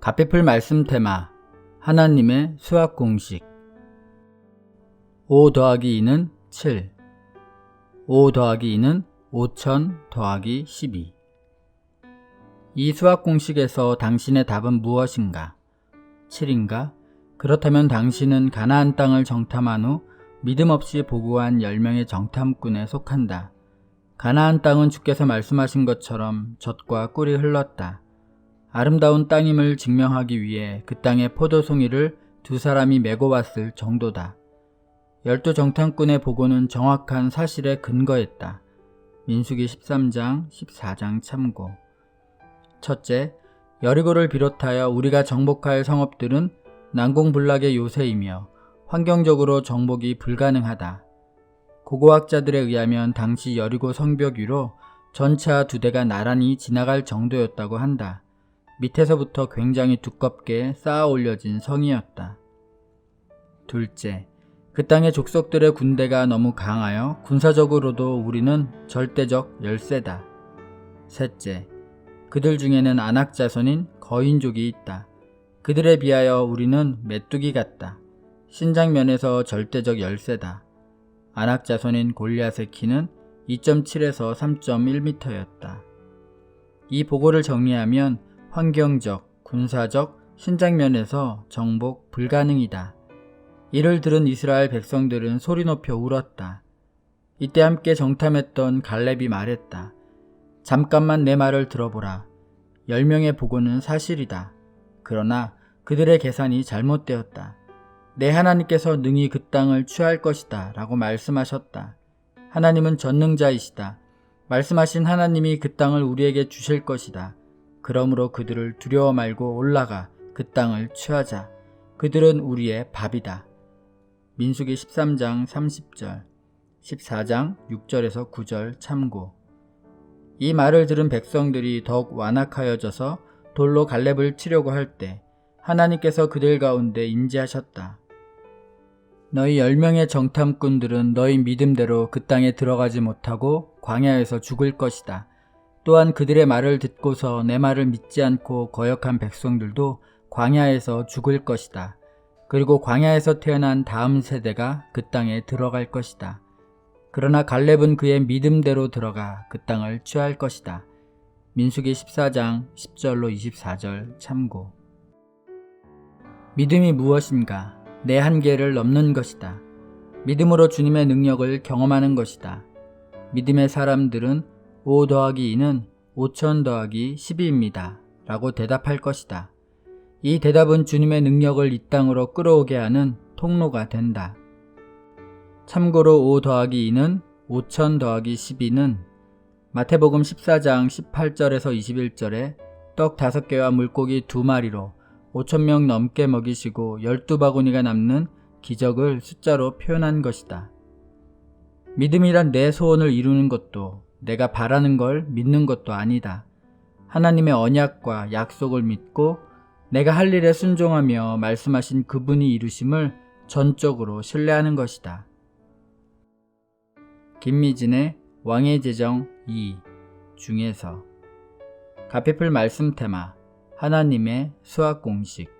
가페풀 말씀 테마 하나님의 수학 공식 5 더하기 2는 7 5 더하기 2는 5000 더하기 12 이 수학 공식에서 당신의 답은 무엇인가? 7인가? 그렇다면 당신은 가나안 땅을 정탐한 후 믿음 없이 보고한 10명의 정탐꾼에 속한다. 가나안 땅은 주께서 말씀하신 것처럼 젖과 꿀이 흘렀다. 아름다운 땅임을 증명하기 위해 그 땅에 포도송이를 두 사람이 메고 왔을 정도다. 열두 정탐꾼의 보고는 정확한 사실에 근거했다. 민수기 13장, 14장 참고. 첫째, 여리고를 비롯하여 우리가 정복할 성읍들은 난공불락의 요새이며 환경적으로 정복이 불가능하다. 고고학자들에 의하면 당시 여리고 성벽 위로 전차 두 대가 나란히 지나갈 정도였다고 한다. 밑에서부터 굉장히 두껍게 쌓아 올려진 성이었다. 둘째, 그 땅의 족속들의 군대가 너무 강하여 군사적으로도 우리는 절대적 열세다. 셋째, 그들 중에는 안악 자손인 거인족이 있다. 그들에 비하여 우리는 메뚜기 같다. 신장 면에서 절대적 열세다. 안악 자손인 골리앗의 키는 2.7에서 3.1m였다. 이 보고를 정리하면 환경적, 군사적, 신장 면에서 정복 불가능이다. 이를 들은 이스라엘 백성들은 소리 높여 울었다. 이때 함께 정탐했던 갈렙이 말했다. 잠깐만 내 말을 들어보라. 열 명의 보고는 사실이다. 그러나 그들의 계산이 잘못되었다. 내 하나님께서 능히 그 땅을 취할 것이다. 라고 말씀하셨다. 하나님은 전능자이시다. 말씀하신 하나님이 그 땅을 우리에게 주실 것이다. 그러므로 그들을 두려워 말고 올라가 그 땅을 취하자. 그들은 우리의 밥이다. 민수기 13장 30절, 14장 6절에서 9절 참고. 이 말을 들은 백성들이 더욱 완악하여져서 돌로 갈렙을 치려고 할 때 하나님께서 그들 가운데 임재하셨다. 너희 열 명의 정탐꾼들은 너희 믿음대로 그 땅에 들어가지 못하고 광야에서 죽을 것이다. 또한 그들의 말을 듣고서 내 말을 믿지 않고 거역한 백성들도 광야에서 죽을 것이다. 그리고 광야에서 태어난 다음 세대가 그 땅에 들어갈 것이다. 그러나 갈렙은 그의 믿음대로 들어가 그 땅을 취할 것이다. 민수기 14장 10절로 24절 참고. 믿음이 무엇인가? 내 한계를 넘는 것이다. 믿음으로 주님의 능력을 경험하는 것이다. 믿음의 사람들은 5 더하기 2는 5천 더하기 12입니다. 라고 대답할 것이다. 이 대답은 주님의 능력을 이 땅으로 끌어오게 하는 통로가 된다. 참고로 5 더하기 2는 5천 더하기 12는 마태복음 14장 18절에서 21절에 떡 5개와 물고기 2마리로 5천 명 넘게 먹이시고 12바구니가 남는 기적을 숫자로 표현한 것이다. 믿음이란 내 소원을 이루는 것도 내가 바라는 걸 믿는 것도 아니다. 하나님의 언약과 약속을 믿고 내가 할 일에 순종하며 말씀하신 그분이 이루심을 전적으로 신뢰하는 것이다. 김미진의 왕의 제정 2 중에서 가페풀 말씀 테마 하나님의 수학 공식